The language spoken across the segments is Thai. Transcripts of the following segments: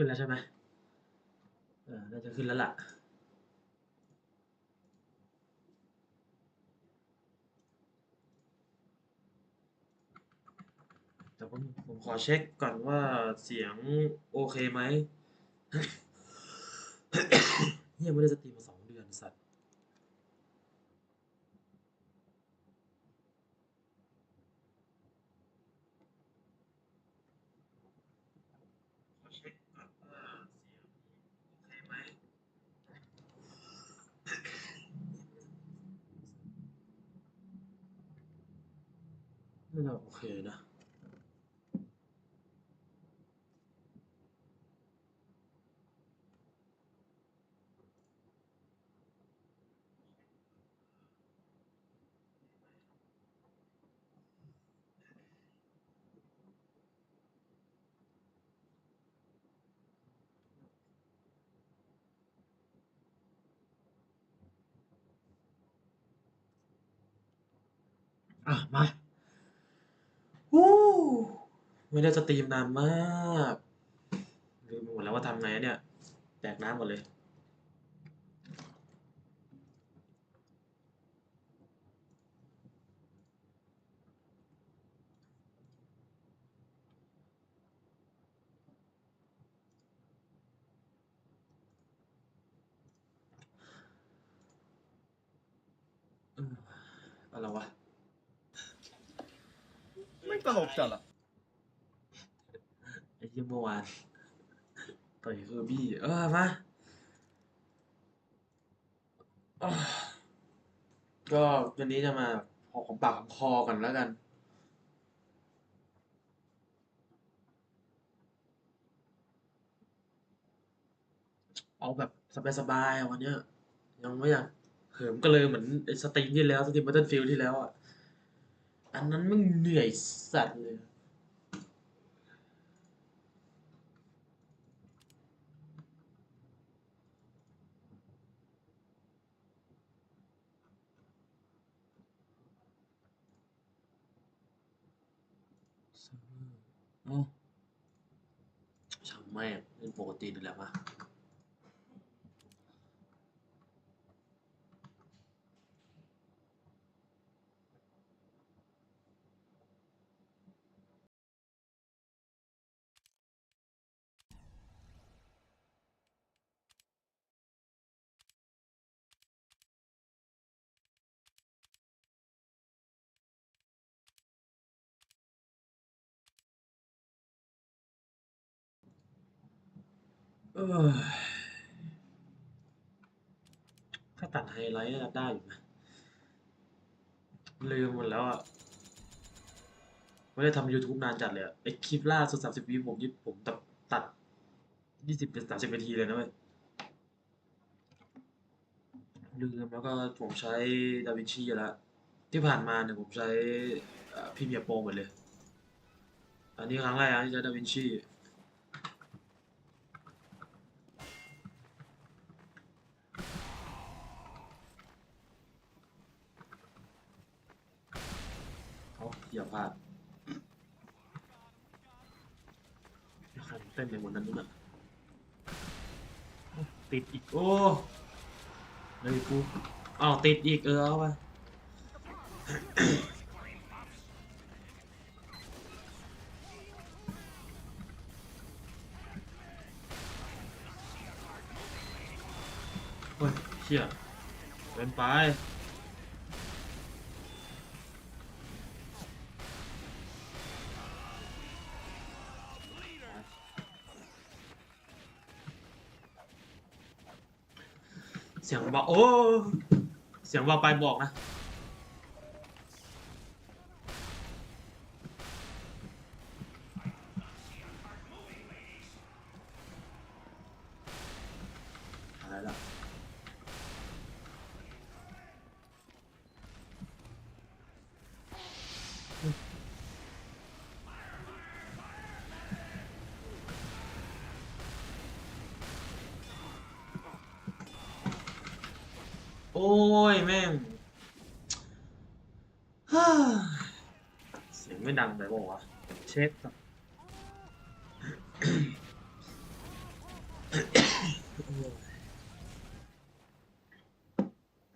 ขึ้นแล้วใช่ไหมเออน่าจะขึ้นแล้วล่ะแต่ผมผมขอเช็คก่อนว่าเสียงโอเคไหมเฮียไม่ได้สตรีมมาสองเดือนสัตว์ ขอเช็คก่อนว่าเสียงโอเคไหม น่าจะโอเคนะ อะ มาวู้ ไม่ได้สตรีมนานมากลืมหมดแล้วว่าทำไงเนี่ยแตกน้ำหมดเลยอออะไรวะ ไม่ตลกจัดอะ เยี่ยเมื่อวานต่อยเคอร์บี้เออมาก็วันนี้จะมาขอของปากของคอก่อนแล้วกัน เอาแบบสบายๆอะวันเนี้ยยังไม่อยากเหิมก็เลยเหมือนสตรีมที่แล้ว สตรีมบัตเทิลฟิลที่แล้วอะ อันนั้นมึงเหนื่อยสัตว์เลย อ๋อช่างแม่งเล่นปกตินี่แหละมา ถ้าตัดไฮไลท์น่าจะได้อยู่นะลืมหมดแล้วอะ ไม่ได้ทำ YouTube นานจัดเลยอะไอคลิปล่าสุดสามสิบวิผมยี่ผมตัดตัดยี่สิบเป็นสามสิบนาทีเลยนะเว้ยลืมแล้วก็ผมใช้ดาวินชีแล้วที่ผ่านมาเนี่ยผมใช้พรีเมียร์โปรหมดเลย อันนี้ครั้งแรกนะที่ใช้ดาวินชี เขาอย่าพลาดใครเต้นในวันนั้นนู่นน่ะโอ้ติดอีก โอ้เลยกูอ้าว ติดอีกเออเอาไปเฮ้ยเชี่ยเป็นไป เสียงเบาโอ้ เสียงเบาไปบอกนะ อ้ยแม่งเสียงไม่ดังไปบอกว่าวะเช็ค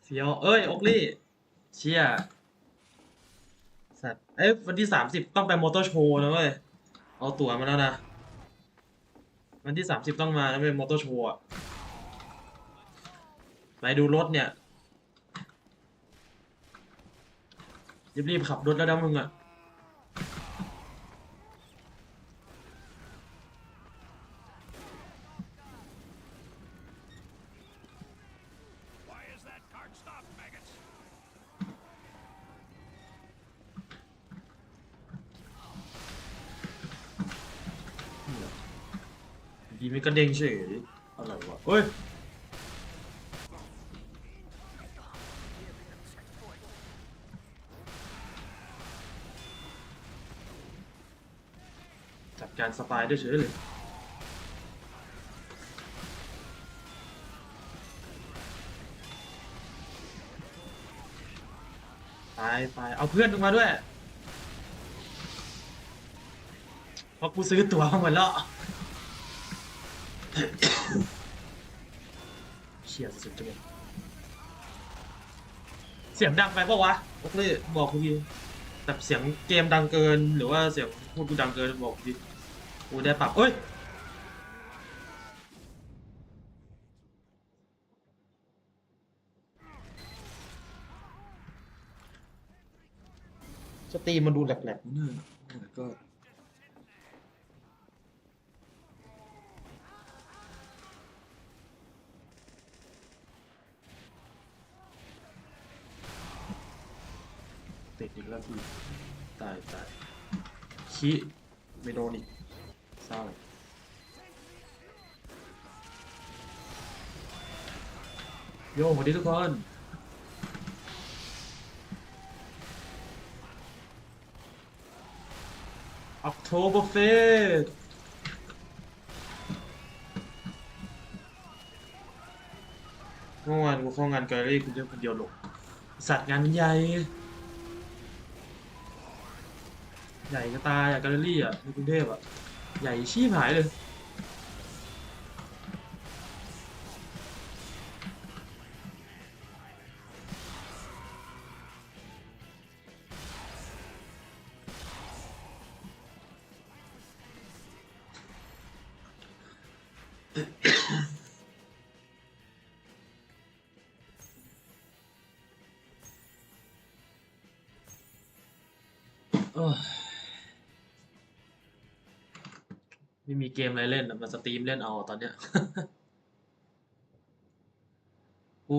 เฟียวเอ้ย อกลี่ เชี่ยสัตว์ เอ้ย วันที่สามสิบต้องไปมอเตอร์โชว์นะเว้ย เอาตั๋วมาแล้วนะ วันที่สามสิบต้องมานะเว้ยมอเตอร์โชว์อะไปดูรถเนี่ย รีบๆขับรถแล้วนะมึงอะดีไม่กระเด้งเฉยอะไรวะเฮ้ย การสปายด้เฉยเลยไปไปเอาเพื่อนมึงมาด้วยเพราะกูซื้อตั๋วมาหมดแล้วเชียสุดจังเลยเสียงดังไปปะวะโอเคบอกกูทีแบบเสียงเกมดังเกินหรือว่าเสียงพูดกูดังเกินบอกกูที กูได้ปรับเอ้ยสตรีมมันดูแหลกๆนี่นะก็ติดอีกแล้วพี่ตายตายขี้ไม่โดนอีก โยสวัสดีทุกคน Oktoberfest เมื่อวานกูเข้างานแกลเลอรี่กูเดียวคนเดียวหลงสัตว์งานมันใหญ่ ใหญ่จะตายอะแกลเลอรี่อะในกรุงเทพอะใหญ่ชี้หายเลย ไม่มีเกมอะไรเล่นอะมาสตรีมเล่นเอาตอนเนี้ย กู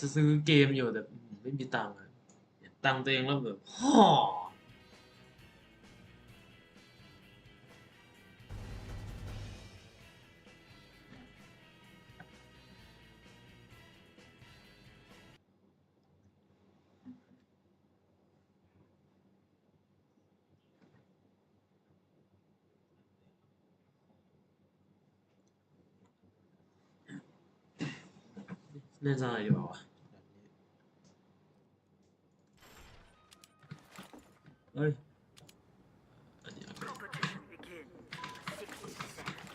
จะซื้อเกมอยู่แต่ไม่มีตังค์ตังค์ตัวเองแล้วแบบฮ่อ เล่นอะไรดีกว่าวะเฮ้ยอันนี้เอาไป Competition begins. 60 seconds.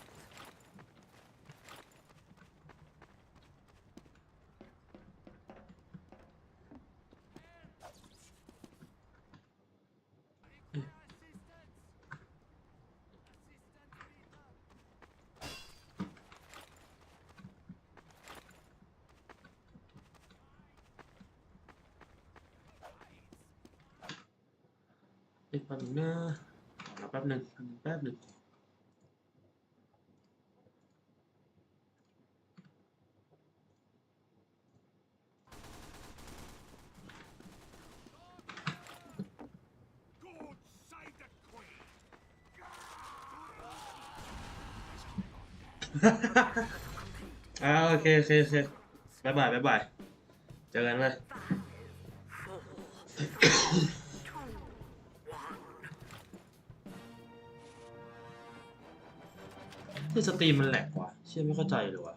อีกแป๊บนึงนะรอแป๊บหนึ่งแป๊บหนึ่งอ่าโอเคโอเคโอเคบายบายบายบายเจอกันเลย ที่สตรีมมันแหลกว่ะเชื่อไม่เข้าใจเลยว่ะ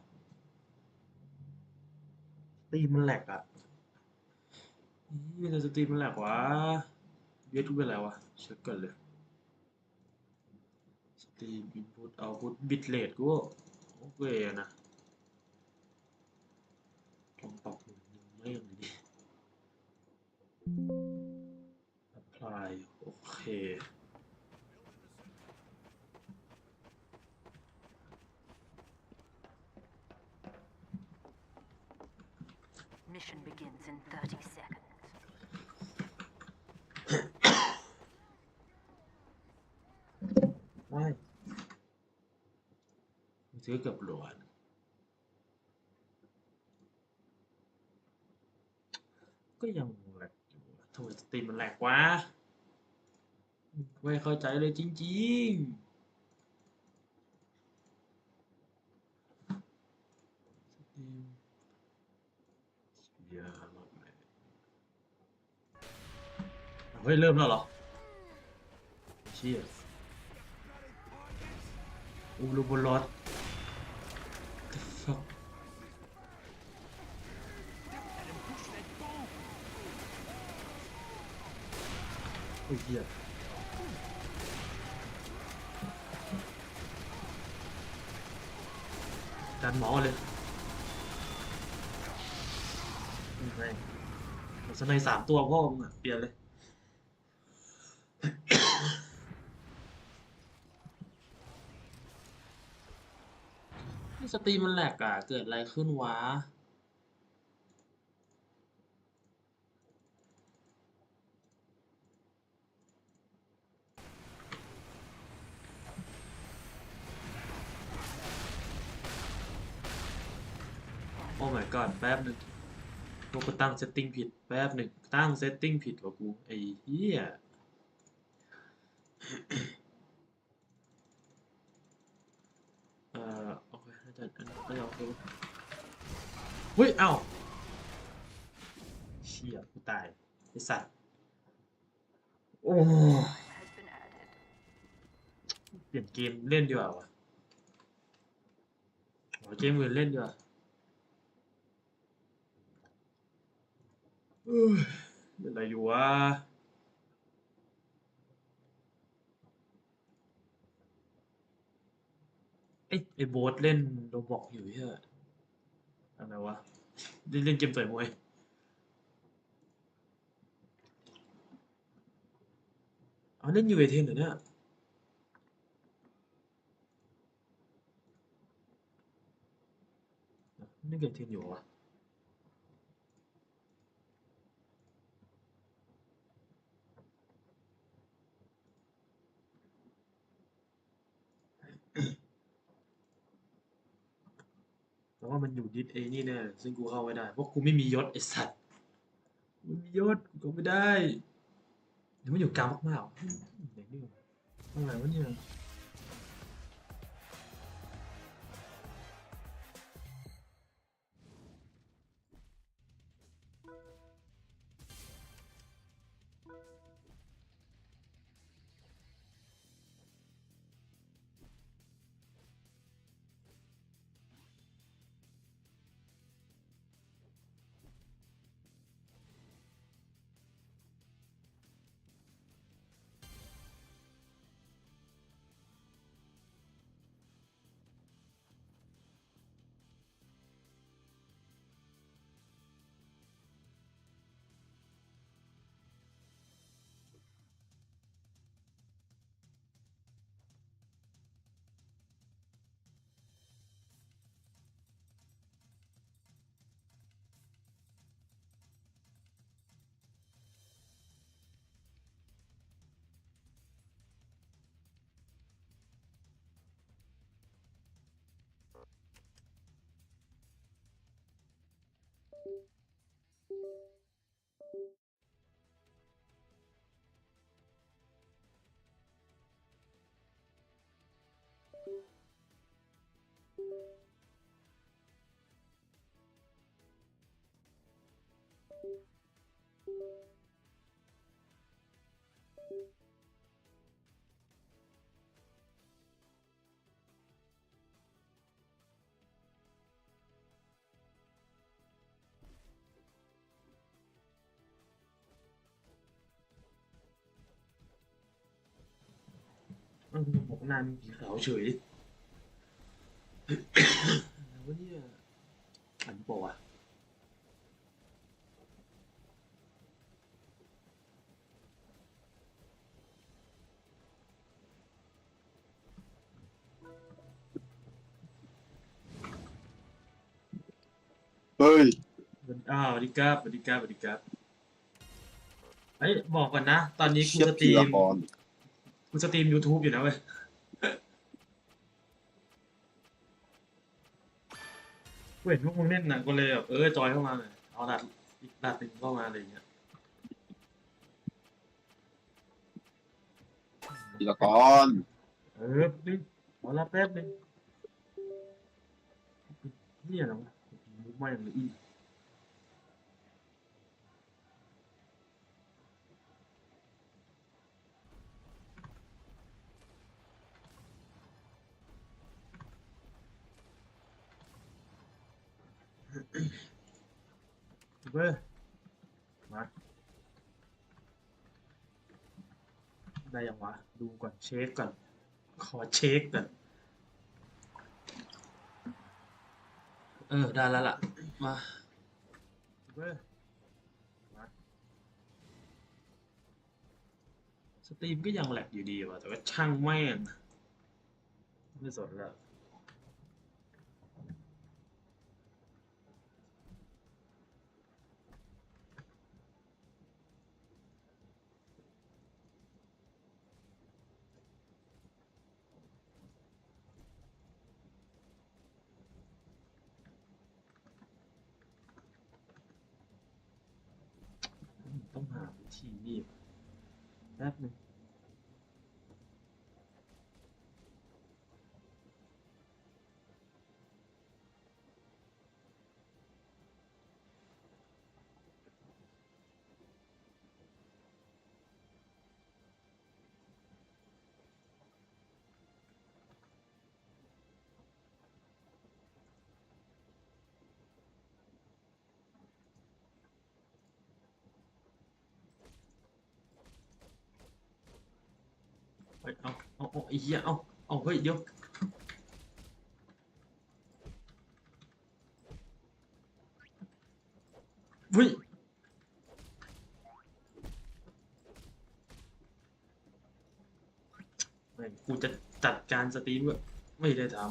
สตรีมมันแหลกอะนี่แต่สตรีมมันแหลกวะเวียดทุกเป็นไรวะเช็คก่อนเลยสตรีมอินพุตเอาพุตบิตเรทกูโอเคนะลองปรับหนึ่งไม่อย่างนี้ apply โอเค Mission begins in 30 seconds. ไม่มันซื้อเกือบหลวนก็ยังแหลกอยู่อะทำไมสตรีมมันแหลกวะ ไม่เข้าใจเลยจริงๆสตรีมเยอะมากเลยเฮ้ย เริ่มแล้วเหรอเชี่ยอูรูบอลอด The fuck โอ้ยเหี้ยดันหมอเลยไม่สไนด์สามตัวพ่อมึงอะเปลี่ยนเลย สตรีมมันแหลกอะ เกิดอะไรขึ้นวะโอ้ my god แป๊บหนึ่งพวกกูตั้งเซตติ้งผิดแป๊บหนึ่งตั้งเซตติ้งผิดว่ะกู ไอ้เหี้ย เอ่อ โอเคน่าจะอันนี้ก็จะโอเค เฮ้ยเอ้าเชี่ยกูตายไอสัตว์โอ้เปลี่ยนเกมเล่นดีกว่าวะเกมอื่นเล่นดีกว่าเอ้ยเล่นอะไรอยู่วะเอ้ไอ้โบ๊ทเล่นโรบอกอยู่ใช่ไหม อะไรวะเล่นเล่นเกมต่อยมวยเอาเล่นยูเอเทนเหรอเนี่ยนี่เกมเทียนอยู่วะ ว่ามันอยู่ดิสเอนี่แน่ยซึ่งกูเข้าไม่ได้ เพราะกูไม่มียศไอสัตว์ไม่มียศกูก็ไม่ได้เดี๋ยวมันอยู่กลางมากๆวะเด็กนี่อะไรวะเนี่ย มันบอกนานสีขาวเฉยอะไรวะเนี่ยอันนี้บอกว่าวะเฮ้ยอ้าวสวัสดีครับสวัสดีครับสวัสดีครับเอ้ยบอกก่อนนะ ตอนนี้กูเชียสบตรีทีละมคร กูสตรีม YouTube อยู่นะเว้ยกูเห็นพวกมึงเล่นหนังกูเลยแบบเออจอยเข้ามาเลยเอาดัดอีกดัดหนึ่งเข้ามาอะไรอย่างเงี้ยทีละครเออนี่ขอรับแป๊บนึงเนี่ยเหรอวะมุกไม่อย่างอี กเว้ยมาได้ยังวะ ดูก่อนเช็คก่อน ขอเช็คก่อน เออ ได้แล้วล่ะ มาเว้ยมาสตรีมก็ยังแหลกอยู่ดีว่ะ แต่ว่าช่างแม่งไม่สนแล้ว ทีนี่แป๊บนึง ฮ้ยเอาเอาเอาไอ้เหี้ยเอาเอาเฮ้ยเดี๋ยวเฮ้ยแม่งกูจะจัดการสตรีมก็ไม่ได้ทำ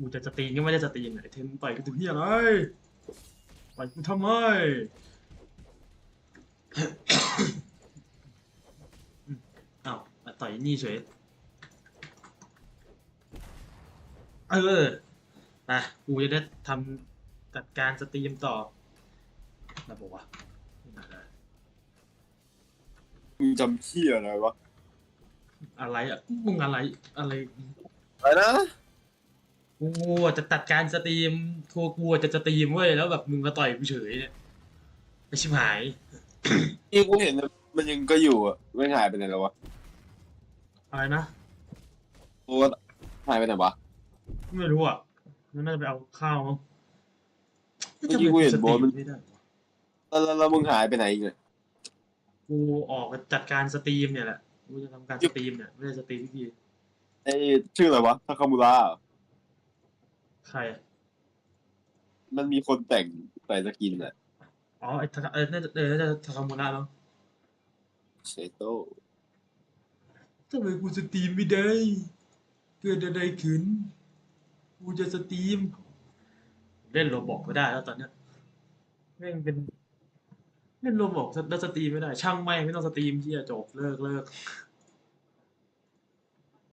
กูจะสตรีมก็ไม่ได้สตรีมไอ้เทนต่อยกูถึงที่อะไรต่อยกูทำไมอืมอ้าวมาต่อยนี่เฉยเอออะกูจะได้ทำจัดการสตรีมต่อแล้วบอกว่าไม่น่าได้มึงจำเชี่ยอะไรวะอะไรอะมึงอะไรอะไรอะไรนะ กูอะจะตัดการสตรีมทัวกูอะจะสตรีมเว้ยแล้วแบบมึงมาต่อยกูเฉยเนี่ยไอชิบหาย นี่กูเห็นมันยังก็อยู่อะไม่หายไปไหนแล้ววะอะไรนะกูว่าหายไปไหนวะไม่รู้อะมันน่าจะไปเอาข้าวมั้งเมื่อกี้กูเห็นโบนมันไม่ได้วะแล้วแล้วแล้วมึงหายไปไหนอีกเนี่ยกูออกมาจัดการสตรีมเนี่ยแหละกูจะทำการสตรีมเนี่ยไม่ได้สตรีมที่ดีไอ้ชื่ออะไรวะทาคามุระเหรอ ใครอะมันมีคนแต่งใส่สกินอะอ๋อไอ้ทาเออน่าจะเออน่าจะทาคามุระมั้งเซโต้ทำไมกูสตรีมไม่ได้เกิดอะไรขึ้นกูจะสตรีม เล่นโรบอกไม่ได้แล้วตอนเนี้ยแม่งเป็น เล่นโรบอกแล้วสตรีมไม่ได้ ช่างไม่งไม่ต้องสตรีมที่จะจบเลิกเลิก